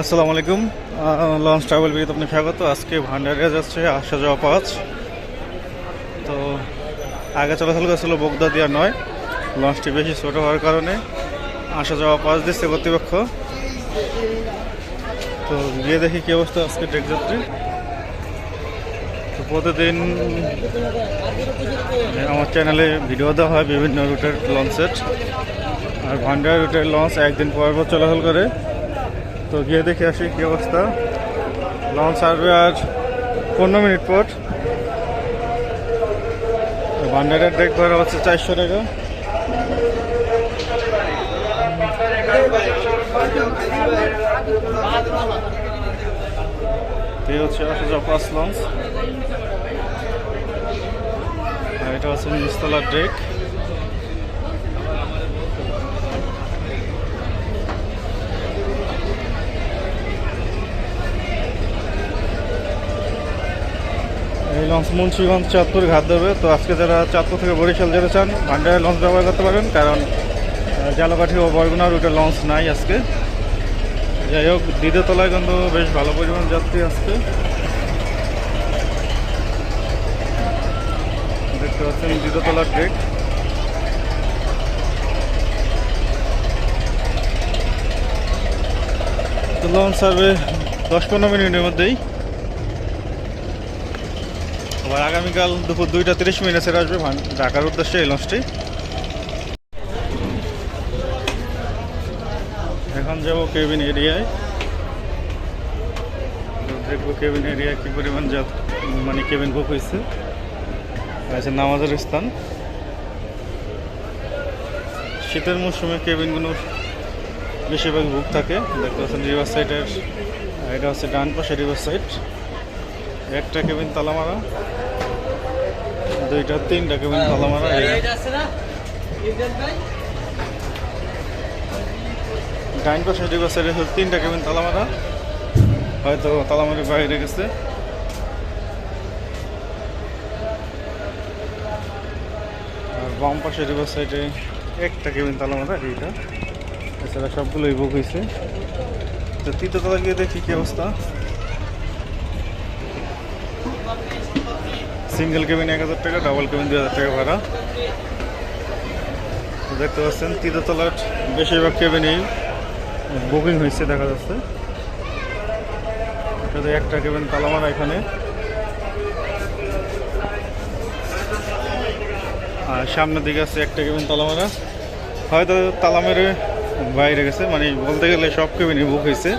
আসসালামু আলাইকুম। Launch travel বিয়ে আপনি স্বাগত। আজকে ভান্ডারিয়া যাচ্ছে আসা যাওয়া পাঁচ। তো আগে চলাচল করছিল বগদা দিয়া নয়। লঞ্চটি বেশি ছোটো হওয়ার কারণে আসা যাওয়া পাঁচ দিচ্ছে কর্তৃপক্ষ। তো গিয়ে দেখি কী অবস্থা আজকে ট্রেক যাত্রী। তো প্রতিদিন আমার চ্যানেলে ভিডিও দেওয়া হয় বিভিন্ন রুটের লঞ্চের। আর ভান্ডার রুটের লঞ্চ একদিন পর পর চলাচল করে। তো গিয়ে দেখে আসি কি অবস্থা। লঞ্চ আসবে আর পনেরো মিনিট পর। ভান্ডারের ডেক ভাড়া হচ্ছে চারশো টাকা। এই হচ্ছে লঞ্চ এটা হচ্ছে নিচতলার ডেক লঞ্চ মুন্সিগঞ্জ চাঁদপুর ঘাট দেবে তো আজকে যারা চাঁদপুর থেকে বরিশাল যেতে চান ভান্ডারে লঞ্চ ব্যবহার করতে পারেন কারণ জালকাঠি ও বরগুনা রুটে লঞ্চ নাই আজকে। যাই হোক, দ্বিতীয় তলায় কিন্তু বেশ ভালো পরিমাণ যাত্রী আসছে দেখতে পাচ্ছেন দ্বিতীয় তলার ডেক তো লঞ্চ সার্ভে দশ পনেরো মিনিটের মধ্যেই। আবার আগামীকাল দুপুর দুইটা তিরিশ মিনিটে ছেড়ে আসবে ঢাকার উদ্দেশ্যে এই লঞ্চটি। এখন যাব কেবিন এরিয়ায়। দেখব কেবিন এরিয়ায় কী পরিমাণ যা মানে কেবিন বুক হয়েছে। আছে নামাজের স্থান। শীতের মৌসুমে কেবিনগুলো বেশিরভাগ বুক থাকে। দেখতে পাচ্ছেন রিভার সাইডের এটা হচ্ছে ডান পাশে রিভার সাইড একটা কেবিন তালা মারা দুইটা, তিনটা কেবিন তালা মারা ডাইন পাশে সাইডে হচ্ছে তিনটা কেবিন তালা মারা হয়তো তালামারি বাইরে গেছে। আর বাম পাশে রিভার সাইডে একটা কেবিন তালা মারা এইটা। এছাড়া সবগুলোই বুক হয়েছে তো তৃতীয়তলা গিয়ে দেখি কি অবস্থা। সিঙ্গেল কেবিন এক হাজার টাকা ডাবল কেবিন দুই হাজার টাকা ভাড়া। দেখতে পাচ্ছেন তৃতীয়তলার বেশিরভাগ কেবিনেই বুকিং হয়েছে, দেখা যাচ্ছে। একটা কেবিন তালামারা এখানে। আর সামনের দিকে আছে একটা কেবিন তালামারা। হয়তো তালামের বাইরে গেছে মানে বলতে গেলে সব কেবিনই বুক হয়েছে।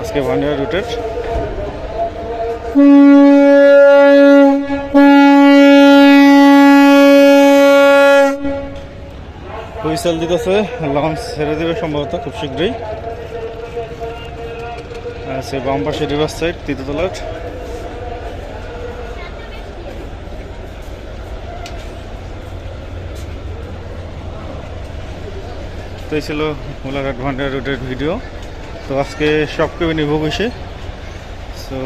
আজকে ভান্ডার রুটের হুইসেল দিতেছে লঞ্চ ছেড়ে দেবে সম্ভবত খুব শীঘ্রই। সে বাম পাশে রিভার সাইড তৃতীয়তলার তো এই ছিল মোলাঘাট ভান্ডার রুটের ভিডিও। তো আজকে সব কেবিনে ভোগ হয়েছে সো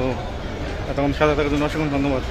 এতক্ষণ সাথে থাকার জন্য অসংখ্য ধন্যবাদ।